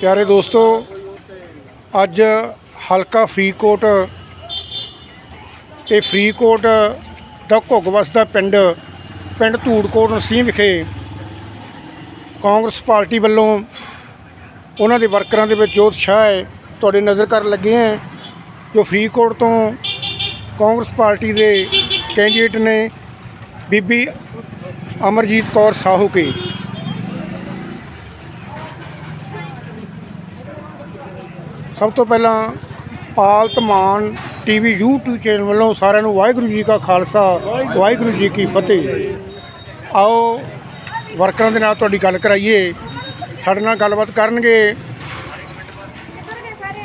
ਪਿਆਰੇ ਦੋਸਤੋ, ਅੱਜ ਹਲਕਾ ਫਰੀਦਕੋਟ ਤੇ ਫਰੀਦਕੋਟ ਦਾ ਘੁੱਗ ਵਸਦਾ ਪਿੰਡ ਪਿੰਡ ਧੂੜਕੋਟ ਨਸੀਂ ਵਿਖੇ ਕਾਂਗਰਸ ਪਾਰਟੀ ਵੱਲੋਂ ਉਹਨਾਂ ਦੇ ਵਰਕਰਾਂ ਦੇ ਵਿੱਚ ਜੋ ਉਤਸ਼ਾਹ ਹੈ, ਤੁਹਾਡੇ ਨਜ਼ਰ ਕਰਨ ਲੱਗੇ ਹੈ, ਜੋ ਫਰੀਦਕੋਟ ਤੋਂ ਕਾਂਗਰਸ ਪਾਰਟੀ ਦੇ ਕੈਂਡੀਡੇਟ ਨੇ ਬੀਬੀ ਅਮਰਜੀਤ ਕੌਰ ਸਾਹੂ ਕੇ ਸਭ ਤੋਂ ਪਹਿਲਾਂ ਪਾਲਤ ਮਾਨ ਟੀਵੀ YouTube ਚੈਨਲ ਵੱਲੋਂ ਸਾਰਿਆਂ ਨੂੰ ਵਾਹਿਗੁਰੂ ਜੀ ਕਾ ਖਾਲਸਾ, ਵਾਹਿਗੁਰੂ ਜੀ ਕੀ ਫਤਿਹ। ਆਓ ਵਰਕਰਾਂ ਦੇ ਨਾਲ ਤੁਹਾਡੀ ਗੱਲ ਕਰਾਈਏ। ਸਾਡੇ ਨਾਲ ਗੱਲਬਾਤ ਕਰਨਗੇ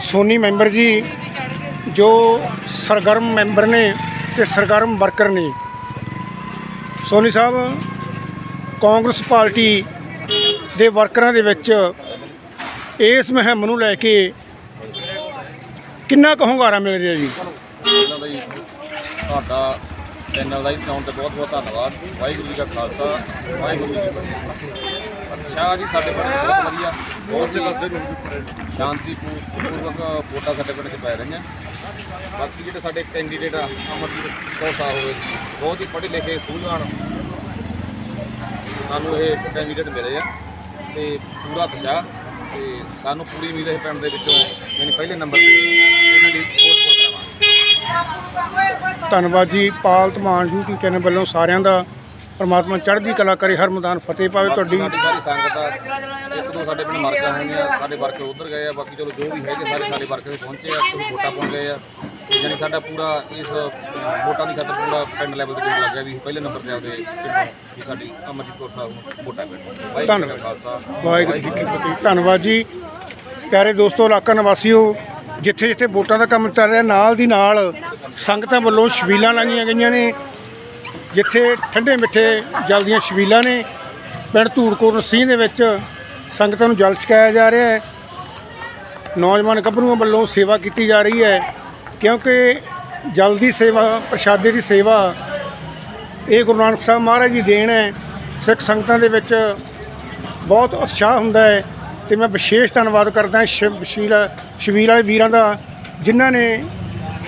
ਸੋਨੀ ਮੈਂਬਰ ਜੀ, ਜੋ ਸਰਗਰਮ ਮੈਂਬਰ ਨੇ ਤੇ ਸਰਗਰਮ ਵਰਕਰ ਨੇ। ਸੋਨੀ ਸਾਹਿਬ, ਕਾਂਗਰਸ ਪਾਰਟੀ ਦੇ ਵਰਕਰਾਂ ਦੇ ਵਿੱਚ ਇਸ ਮੁਹਿੰਮ ਨੂੰ ਲੈ ਕੇ ਕਿੰਨਾ ਕੁ ਹੁੰਗਾਰਾ ਮਿਲ ਰਿਹਾ ਜੀ? ਇਹਨਾਂ ਦਾ ਜੀ ਤੁਹਾਡਾ ਚੈਨਲ ਦਾ ਜੀ ਤੇ ਬਹੁਤ ਬਹੁਤ ਧੰਨਵਾਦ। ਵਾਹਿਗੁਰੂ ਜੀ ਕਾ ਖਾਲਸਾ, ਵਾਹਿਗੁਰੂ ਜੀ ਕੀ ਫਤਿਹ। ਅੱਛਾ ਜੀ ਸਾਡੇ ਪਿੰਡ ਬਹੁਤ ਵਧੀਆ ਬਹੁਤ ਹੀ ਸ਼ਾਂਤੀ ਪੂਰਵਕ ਵੋਟਾਂ ਸਾਡੇ ਪਿੰਡ 'ਚ ਪੈ ਰਹੀਆਂ। ਬਾਕੀ ਜਿਹੜੇ ਸਾਡੇ ਕੈਂਡੀਡੇਟ ਆ, ਅਮਰਜੀਤ ਕੌਰ ਸਾਹਿਬ ਹੋਏ ਬਹੁਤ ਹੀ ਪੜ੍ਹੇ ਲਿਖੇ, ਸੂਝਵਾਨ। ਸਾਨੂੰ ਇਹ ਕੈਂਡੀਡੇਟ ਮਿਲੇ ਆ ਤੇ ਪੂਰਾ ਉਤਸ਼ਾਹ। ਤੇ ਸਾਨੂੰ ਪੂਰੀ ਉਮੀਦ ਹੈ ਪਿੰਡ ਦੇ ਵਿੱਚੋਂ ਯਾਨੀ ਪਹਿਲੇ ਨੰਬਰ ਤੇ ਇਹਨਾਂ ਦੀ ਵੋਟ ਧੰਨਵਾਦ। ਜੀ ਪਾਲਤ ਮਾਨ YouTube ਚੈਨਲ ਵੱਲੋਂ ਸਾਰਿਆਂ ਦਾ ਪ੍ਰਮਾਤਮਾ ਚੜ੍ਹਦੀ ਕਲਾ ਕਰੇ ਹਰ ਮੈਦਾਨ ਫਤਿਹ ਪਾਵੇ ਤੁਹਾਡੀ। ਸਾਡੀ ਸਾਰੀ ਸੰਗਤ ਆ ਇੱਕ ਦੋ ਸਾਡੇ ਪਿੰਡ ਮਰਕਾਂ ਹੋਈਆਂ ਸਾਡੇ ਵਰਕਰ ਉਧਰ ਗਏ ਆ ਬਾਕੀ ਚਲੋ ਜੋ ਵੀ ਹੈਗੇ ਸਾਰੇ ਸਾਡੇ ਵਰਕਰ ਪਹੁੰਚੇ ਆ ਕੋਈ ਵੋਟਾਂ ਗਏ ਆ। ਯਾਨੀ ਸਾਡਾ ਪੂਰਾ ਇਸ ਵੋਟਾਂ ਦੀ ਖਾਤਰ ਪੂਰਾ ਪਿੰਡ ਲੈਵਲ ਤੇ ਜੋਰ ਲੱਗਿਆ ਵੀ ਪਹਿਲੇ ਨੰਬਰ ਤੇ ਆਉਂਦੇ ਪਿੰਡੋਂ ਵੀ ਸਾਡੀ ਅਮਰਜੀਤ ਕੌਰ ਸਾਹਿਬ ਨੂੰ ਵੋਟਾਂ ਪੈਣ। ਧੰਨਵਾਦ। ਵਾਹਿਗੁਰੂ ਜੀ ਕੀ ਫਤਿਹ। ਧੰਨਵਾਦ ਜੀ। ਪਿਆਰੇ ਦੋਸਤੋ ਇਲਾਕਾ ਨਿਵਾਸੀਓ ਜਿੱਥੇ ਜਿੱਥੇ ਵੋਟਾਂ ਦਾ ਕੰਮ ਚੱਲ ਰਿਹਾ ਨਾਲ ਦੀ ਨਾਲ ਸੰਗਤਾਂ ਵੱਲੋਂ ਛਬੀਲਾਂ ਲਾਈਆਂ ਗਈਆਂ ਨੇ ਜਿੱਥੇ ਠੰਡੇ ਮਿੱਠੇ ਜਲ ਦੀਆਂ ਛਬੀਲਾਂ ਨੇ ਪਿੰਡ ਧੂੜਕੋਟ ਨਸੀਂ ਦੇ ਵਿੱਚ ਸੰਗਤਾਂ ਨੂੰ ਜਲ ਛਕਾਇਆ ਜਾ ਰਿਹਾ ਹੈ। ਨੌਜਵਾਨ ਗੱਭਰੂਆਂ ਵੱਲੋਂ ਸੇਵਾ ਕੀਤੀ ਜਾ ਰਹੀ ਹੈ। ਕਿਉਂਕਿ ਜਲ ਦੀ ਸੇਵਾ, ਪ੍ਰਸ਼ਾਦੇ ਦੀ ਸੇਵਾ ਇਹ ਗੁਰੂ ਨਾਨਕ ਸਾਹਿਬ ਮਹਾਰਾਜ ਦੀ ਦੇਣ ਹੈ। ਸਿੱਖ ਸੰਗਤਾਂ ਦੇ ਵਿੱਚ ਬਹੁਤ ਉਤਸ਼ਾਹ ਹੁੰਦਾ ਹੈ ਤੇ ਮੈਂ ਵਿਸ਼ੇਸ਼ ਧੰਨਵਾਦ ਕਰਦਾ ਸ਼ਿਵ ਸ਼ਬੀਲ ਵਾਲੇ ਵੀਰਾਂ ਦਾ, ਜਿਨ੍ਹਾਂ ਨੇ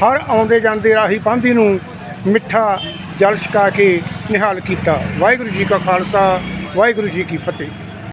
ਹਰ ਆਉਂਦੇ ਜਾਂਦੇ ਰਾਹੀ ਪਾਂਧੀ ਨੂੰ ਮਿੱਠਾ ਜਲ ਛਕਾ ਕੇ ਨਿਹਾਲ ਕੀਤਾ। ਵਾਹਿਗੁਰੂ ਜੀ ਕਾ ਖਾਲਸਾ, ਵਾਹਿਗੁਰੂ ਜੀ ਕੀ ਫਤਿਹ।